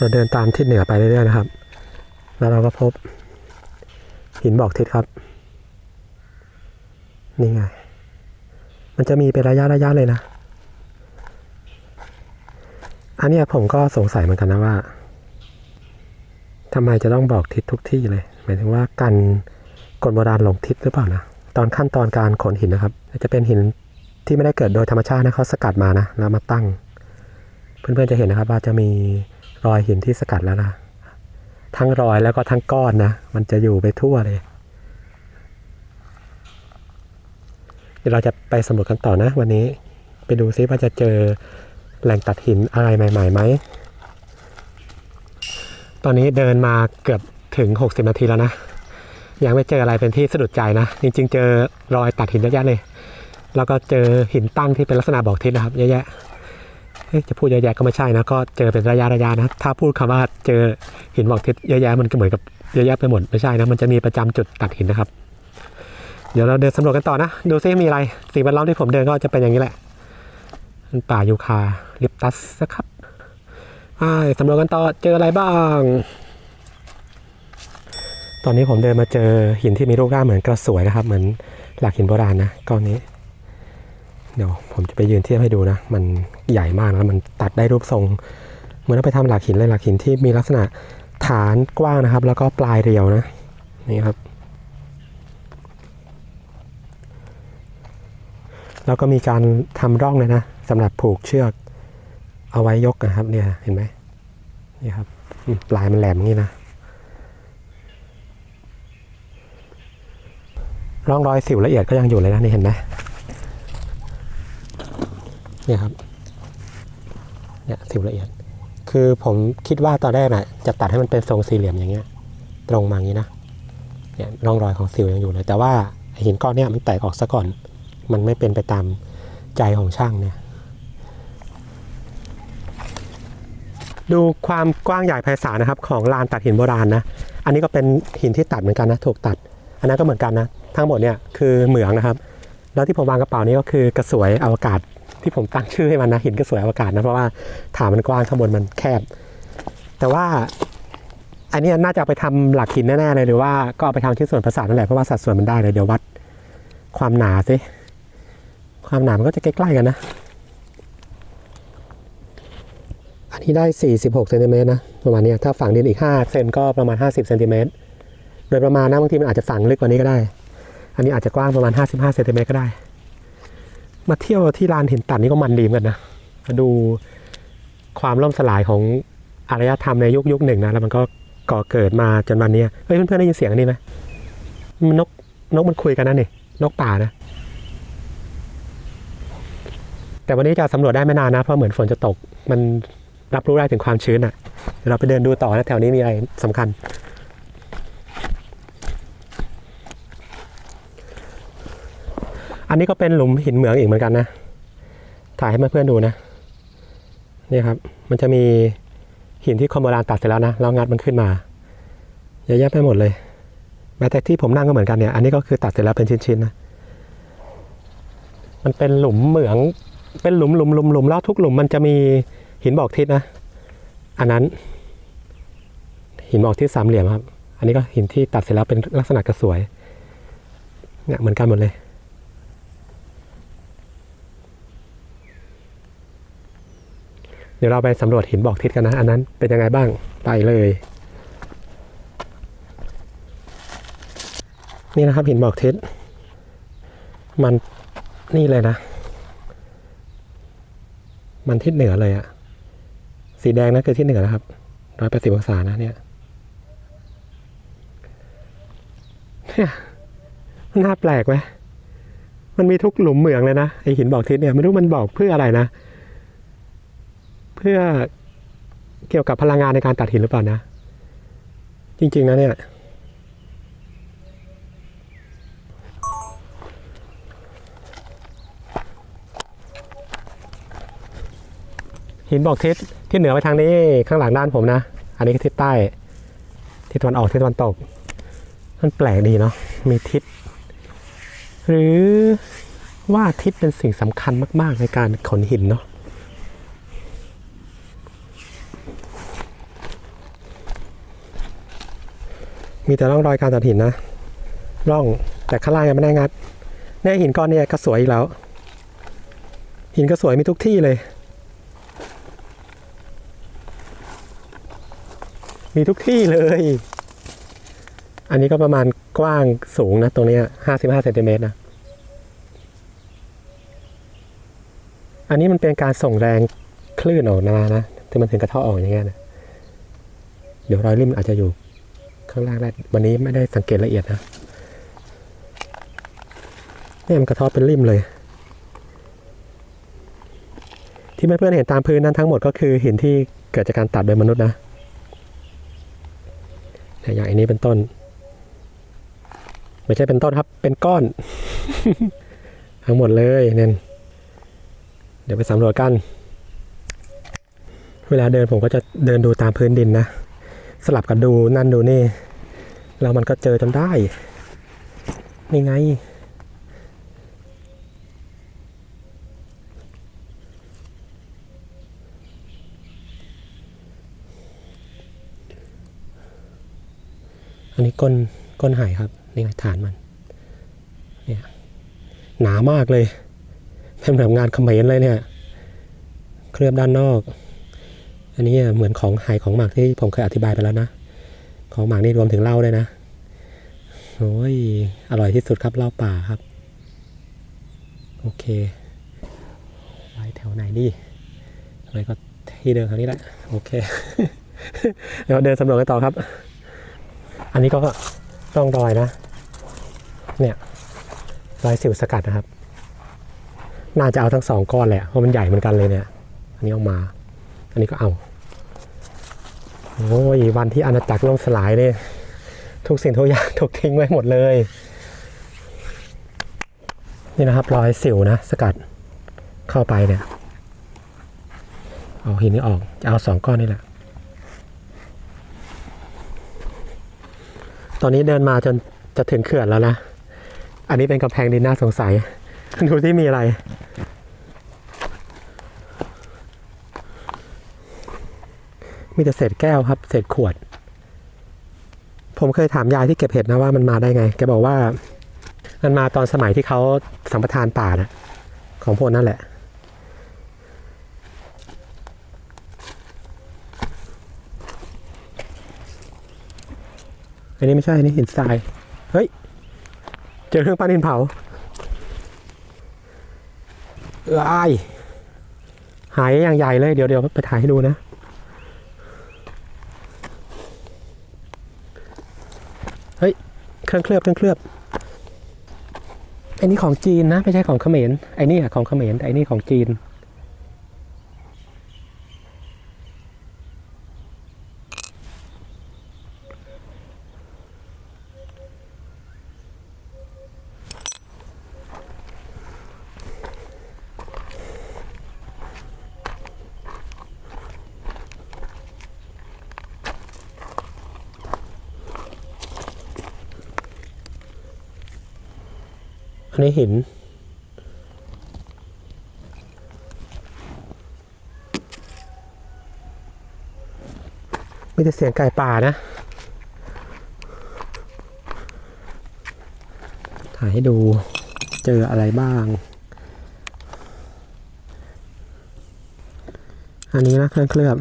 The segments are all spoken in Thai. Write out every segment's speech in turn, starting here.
เราเดินตามทิศเหนือไปเรื่อยๆนะครับ แล้วเราก็พบ หินบอกทิศครับ นี่ไง มันจะมีเป็นระยะระยะเลยนะ อันนี้ผมก็สงสัยเหมือนกันนะว่าทำไมจะต้องบอกทิศทุกที่เลย หมายถึงว่ากันคนโบราณหลงทิศหรือเปล่านะ ตอนขั้นตอนการขนหินนะครับ จะเป็นหินที่ไม่ได้เกิดโดยธรรมชาตินะเขาสกัดมานะ แล้วมาตั้ง เพื่อนๆจะเห็นนะครับว่าจะมี รอยหินที่สกัดแล้วนะ ทั้งรอยแล้วก็ทั้งก้อนนะ มันจะอยู่ไปทั่วเลยเดี๋ยวเราจะไปสำรวจกันต่อนะ วันนี้ไปดูซิว่าจะเจอแหล่งตัดหินอะไรใหม่ๆไหม ตอนนี้เดินมาเกือบถึง 60 นาทีแล้วนะ ยังไม่เจออะไรเป็นที่สะดุดใจนะ จริง ๆ เจอรอยตัดหินเยอะแยะเลย แล้วก็เจอหินตั้งที่เป็นลักษณะบอกทิศนะครับเยอะแยะเอ๊ะ จะพูดเยอะแยะก็ไม่ใช่นะก็เจอเป็นระยะระยะนะถ้าพูดคำว่าเจอหินบอกทิศเยอะแยะมันก็เหมือนกับเยอะแยะไปหมดไม่ใช่นะมันจะมีประจำจุดตัดหินนะครับ เดี๋ยวเราเดินสำรวจกันต่อนะ ดูซิมีอะไรสิ่งแวดล้อมที่ผมเดินก็จะเป็นอย่างนี้แหละป่ายูคาลิปตัสนะครับสำรวจกันต่อเจออะไรบ้าง ตอนนี้ผมเดินมาเจอหินที่มีรูปร่างเหมือนกระสวยนะครับ เหมือนหลักหินโบราณนะก้อนนี้ เดี๋ยวผมจะไปยืนเทียบให้ดูนะ มันใหญ่มากนะมันตัดได้รูปทรง เหมือนเอาไปทำหลักหินเลยหลักหินที่มีลักษณะฐานกว้างนะครับ แล้วก็ปลายเรียวนะ นี่ครับ แล้วก็มีการทำร่องเลยนะสำหรับผูกเชือก เอาไว้ยกนะครับ เนี่ยเห็นไหมนี่ครับปลายมันแหลมอย่างนี้นะร่องรอยสิวละเอียดก็ยังอยู่เลยนะนี่เห็นไหม เนี่ยครับเนี่ยสิวละเอียด คือผมคิดว่าตอนแรกน่ะจะตัดให้มันเป็นทรงสี่เหลี่ยมอย่างเงี้ย ตรงมาอย่างนี้นะเนี่ยร่องรอยของสิวยังอยู่เลย แต่ว่าหินก้อนเนี่ยมันแตกออกซะก่อน มันไม่เป็นไปตามใจของช่างเนี่ยดูความกว้างใหญ่ไพศาลนะครับ ของลานตัดหินโบราณนะ อันนี้ก็เป็นหินที่ตัดเหมือนกันนะ ถูกตัด อันนั้นก็เหมือนกันนะ ทั้งหมดเนี่ยคือเหมืองนะครับ แล้วที่ผมวางกระเป๋านี้ก็คือกระสวยอวกาศ ที่ผมตั้งชื่อให้มันนะหินกระสวยอวกาศนะเพราะว่าฐานมันกว้างข้างบนมันแคบ แต่ว่าอันนี้น่าจะเอาไปทำหลักหินแน่ๆเลยหรือว่าก็เอาไปทำที่ส่วนประสาทนั่นแหละเพราะว่าสัดส่วนมันได้เลยเดี๋ยววัดความหนาสิความหนามันก็จะใกล้ๆกันนะ อันนี้ได้ 46เซนติเมตรนะประมาณนี้ถ้าฝังดินอีก5เซนก็ประมาณ 50เซนติเมตรโดยประมาณนะบางทีมันอาจจะฝังลึกกว่านี้ก็ได้ อันนี้อาจจะกว้างประมาณ 55เซนติเมตรก็ได้ มาเที่ยวที่ลานหินตัดนี่ก็มันดีเหมือนกันนะมาดูความล่มสลายของอารยธรรมในยุคยุคหนึ่งนะแล้วมันก็ก่อเกิดมาจนวันนี้เฮ้ยเพื่อนๆได้ยินเสียงนนี้ไหมมันนกนกมันคุยกันนะนี่นกป่านะ แต่วันนี้จะสำรวจได้ไม่นานนะเพราะเหมือนฝนจะตก มันรับรู้ได้ถึงความชื้นอะเดี๋ยวเราไปเดินดูต่อนะแถวนี้มีอะไรสำคัญ อันนี้ก็เป็นหลุมหินเหมืองอีกเหมือนกันนะ ถ่ายให้เพื่อนๆดูนะนี่ครับ มันจะมีหินที่คนโบราณตัดเสร็จแล้วนะแล้วงัดมันขึ้นมาเยอะแยะไปหมดเลยแม้แต่ที่ผมนั่งก็เหมือนกันเนี่ยอันนี้ก็คือตัดเสร็จแล้วเป็นชิ้นๆนะมันเป็นหลุมเหมือง เป็นหลุมหลุมหลุมหลุมแล้วทุกหลุมมันจะมีหินบอกทิศนะ อันนั้น หินบอกทิศสามเหลี่ยมครับ อันนี้ก็หินที่ตัดเสร็จแล้วเป็นลักษณะกระสวยเนี่ยเหมือนกันหมดเลย เดี๋ยวเราไปสำรวจหินบอกทิศกันนะ อันนั้นเป็นยังไงบ้างไปเลย นี่นะครับหินบอกทิศมันนี่เลยนะ มันทิศเหนือเลยอะสีแดงนั่นคือทิศเหนือนะครับร้อยแปดสิบองศานะเนี่ยเนี่ยมันน่าแปลกไหมมันมีทุกหลุมเหมืองเลยนะไอหินบอกทิศเนี่ยไม่รู้มันบอกเพื่ออะไรนะ เพื่อเกี่ยวกับพลังงานในการตัดหินหรือเปล่านะ จริง ๆ นะเนี่ยหินบอกทิศที่เหนือไปทางนี้ข้างหลังด้านผมนะ อันนี้ก็ทิศใต้ทิศตะวันออกทิศตะวันตก มันแปลกดีเนาะมีทิศ หรือว่าทิศเป็นสิ่งสำคัญมาก ๆ ในการขนหินเนาะ มีแต่ร่องรอยการตัดหินนะ ร่องแต่ข้างล่างยังไม่ได้งัดเนี่ยหินก้อนเนี่ยก็สวยอีกแล้ว หินก็สวยมีทุกที่เลย มีทุกที่เลย อันนี้ก็ประมาณกว้างสูงนะ ตรงนี้ห้าสิบห้าเซนติเมตรนะ อันนี้มันเป็นการส่งแรงคลื่นออกมานะที่มันถึงกระเทาะออกอย่างเงี้ยนะ เดี๋ยวรอยริมอาจจะอยู่ ข้างล่างได้วันนี้ไม่ได้สังเกตละเอียดนะเนี่ยมันกระเทาะเป็นริมเลย ที่เพื่อนๆเห็นตามพื้นนั้นทั้งหมดก็คือหินที่เกิดจากการตัดโดยมนุษย์นะอย่างอันนี้เป็นต้น ไม่ใช่เป็นต้นครับ เป็นก้อน ทั้งหมดเลยเนี่ยเดี๋ยวไปสำรวจกัน เวลาเดินผมก็จะเดินดูตามพื้นดินนะ สลับกันดูนั่นดูนี่ แล้วมันก็เจอจนได้ นี่ไง อันนี้ก้นก้นหายครับ นี่ไงฐานมัน เนี่ยหนามากเลยเป็นแบบงานเขมรเลยเนี่ย เคลือบด้านนอก อันนี้เหมือนของหายของหมักที่ผมเคยอธิบายไปแล้วนะ ของหมักนี่รวมถึงเหล้าด้วยนะโอ้ยอร่อยที่สุดครับเหล้าป่าครับ โอเค ไว้แถวไหนดีไรก็ที่เดิมทางนี้แหละ โอเคเดี๋ยวเดินสำรวจกันต่อครับ อันนี้ก็ต้องรอยนะ เนี่ยรอยสิวสกัดนะครับ น่าจะเอาทั้งสองก้อนแหละเพราะมันใหญ่เหมือนกันเลยเนี่ย อันนี้เออกมา อันนี้ก็เอาโอ้ยวันที่อาณาจักรล่มสลายเนี่ยทุกสิ่งทุกอย่างถูกทิ้งไว้หมดเลย นี่นะครับรอยสิวนะ สกัดเข้าไปเนี่ยเอาหินนี้ออกจะเอาสองก้อนนี่แหละ ตอนนี้เดินมาจนจะถึงเขื่อนแล้วนะ อันนี้เป็นกำแพงดินน่าสงสัย ดูที่มีอะไร มีแต่เศษแก้วครับ เศษขวด ผมเคยถามยายที่เก็บเห็ดนะว่ามันมาได้ไง แกบอกว่า มันมาตอนสมัยที่เขาสัมปทานป่านะของพวกนั่นแหละ อันนี้ไม่ใช่ อันนี้หินทราย เฮ้ย เจอเครื่องปั้นดินเผาลายหายอย่างใหญ่เลย เดี๋ยวเดี๋ยวไปถ่ายให้ดูนะ เฮ้ย เครื่องเคลือบเครื่องเคลือบไอ้นี่ของจีนนะ ไม่ใช่ของเขมรไอ้นี่อะของเขมรไอ้นี่ของจีน อันนี้หิน ไมีแต่เสียงไก่ป่านะ ถ่ายให้ดูเจออะไรบ้าง อันนี้นะเครื่องเคลือบ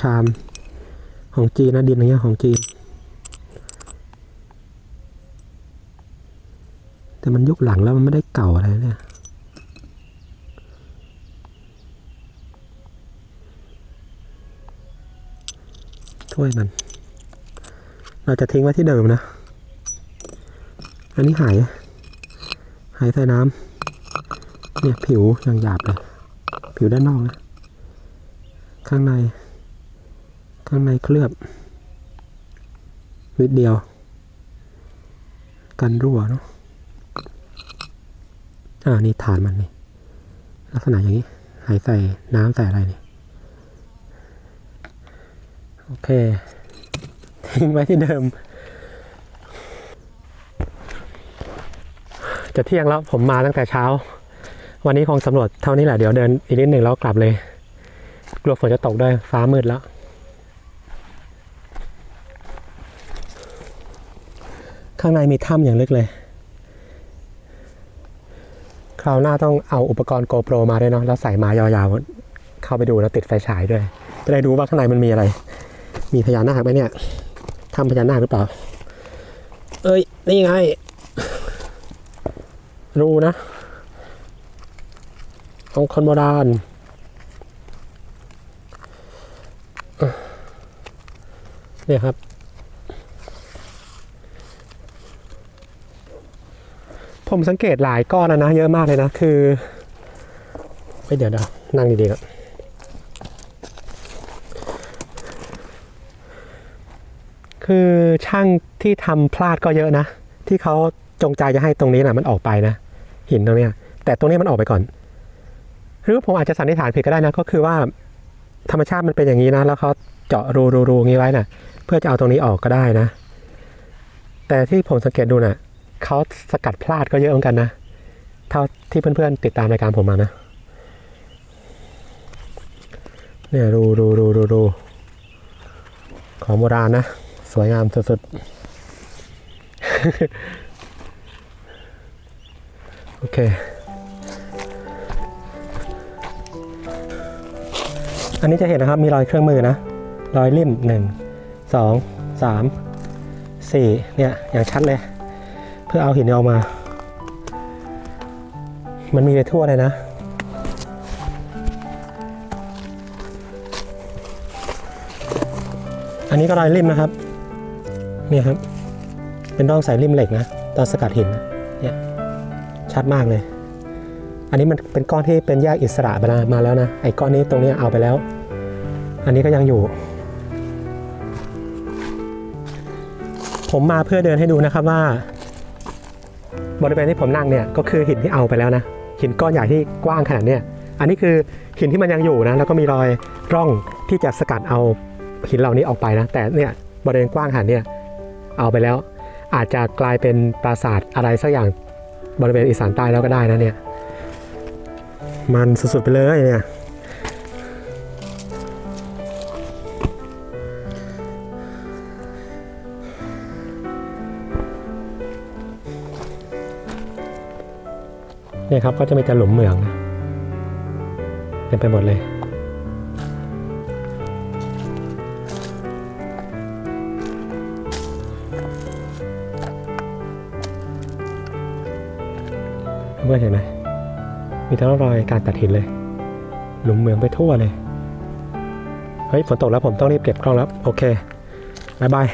ชามของจีนนะดินอย่างเงี้ยของจีน แต่มันยุคหลังแล้วมันไม่ได้เก่าอะไรเนี่ยถ้วยมัน เราจะทิ้งไว้ที่เดิมนะ อันนี้หาย หายใส่น้ำเนี่ยผิวยังหยาบเลย ผิวด้านนอกนะ ข้างใน ข้างในเคลือบ วิดเดียว กันรั่วเนาะ อ่านี่ฐานมันนี่ลักษณะอย่างนี้ หายใส่น้ำใส่อะไรนี่โอเค ทิ้งไว้ที่เดิม จะเที่ยงแล้วผมมาตั้งแต่เช้า วันนี้คงสำรวจเท่านี้แหละเดี๋ยวเดินอีกนิดหนึ่งแล้วกลับเลย กลัวฝนจะตกด้วยฟ้ามืดแล้ว ข้างในมีถ้ำอย่างลึกเลย ราวหน้าต้องเอาอุปกรณ์ GoPro มาด้วยเนาะแล้วใส่มายาวๆ เข้าไปดูแล้วติดไฟฉายด้วย จะได้ดูว่าข้างในมันมีอะไร มีพญานาคไหมเนี่ยถ้ำพญานาคหรือเปล่า เอ้ย นี่ไง รูนะ ของคนโบราณเนี่ยครับ ผมสังเกตหลายก้อนแล้วนะเยอะมากเลยนะคือเฮ้ยเดี๋ยวเดี๋ยวนั่งดีๆก่อนคือช่างที่ทำพลาดก็เยอะนะ ที่เขาจงใจจะให้ตรงนี้นะมันออกไปนะ หินตรงเนี้ยแต่ตรงนี้มันออกไปก่อน หรือผมอาจจะสันนิษฐานผิดก็ได้นะ ก็คือว่า ธรรมชาติมันเป็นอย่างนี้นะ แล้วเขาเจาะรูรูรูงี้ไว้นะ่ะ เพื่อจะเอาตรงนี้ออกก็ได้นะ แต่ที่ผมสังเกตดูน่ะ เขาสกัดพลาดก็เยอะเหมือนกันนะ เท่าที่เพื่อนๆติดตามรายการผมมานะ เนี่ยรูรูรูรูรูของโบราณนะ สวยงามสุดๆ โอเคอันนี้จะเห็นนะครับมีรอยเครื่องมือนะ รอยลิ่มหนึ่งสองสามสี่เนี่ยอย่างชัดเลย พื่อเอาหินออกมา มันมีไปทั่วเลยนะ อันนี้ก็รอยลิมนะครับ เนี่ยครับ เป็นร่องสายลิมเหล็กนะ ตอนสกัดหิน เนี่ย ชัดมากเลย อันนี้มันเป็นก้อนที่เป็นแยกอิสระมาแล้วมาแล้วนะ ไอ้ก้อนนี้ตรงนี้เอาไปแล้ว อันนี้ก็ยังอยู่ผมมาเพื่อเดินให้ดูนะครับว่า บริเวณที่ผมนั่งเนี่ยก็คือหินที่เอาไปแล้วนะหินก้อนใหญ่ที่กว้างขนาดเนี้ยอันนี้คือหินที่มันยังอยู่นะแล้วก็มีรอยร่องที่จะสกัดเอาหินเหล่านี้ออกไปนะ แต่เนี่ยบริเวณกว้างขนาดเนี้ยเอาไปแล้ว อาจจะกลายเป็นปราสาทอะไรสักอย่างบริเวณอีสานใต้แล้วก็ได้นะเนี่ยมันสุดๆไปเลยเนี่ย เนี่ยครับก็จะมีแต่หลุมเหมืองนะเต็มไปหมดเลยเพื่อนเห็นไหมมีแต่ร่องรอยการตัดหินเลย หลุมเหมืองไปทั่วเลย เฮ้ย ฝนตกแล้วผมต้องรีบเก็บกล้องแล้ว โอเคบายบาย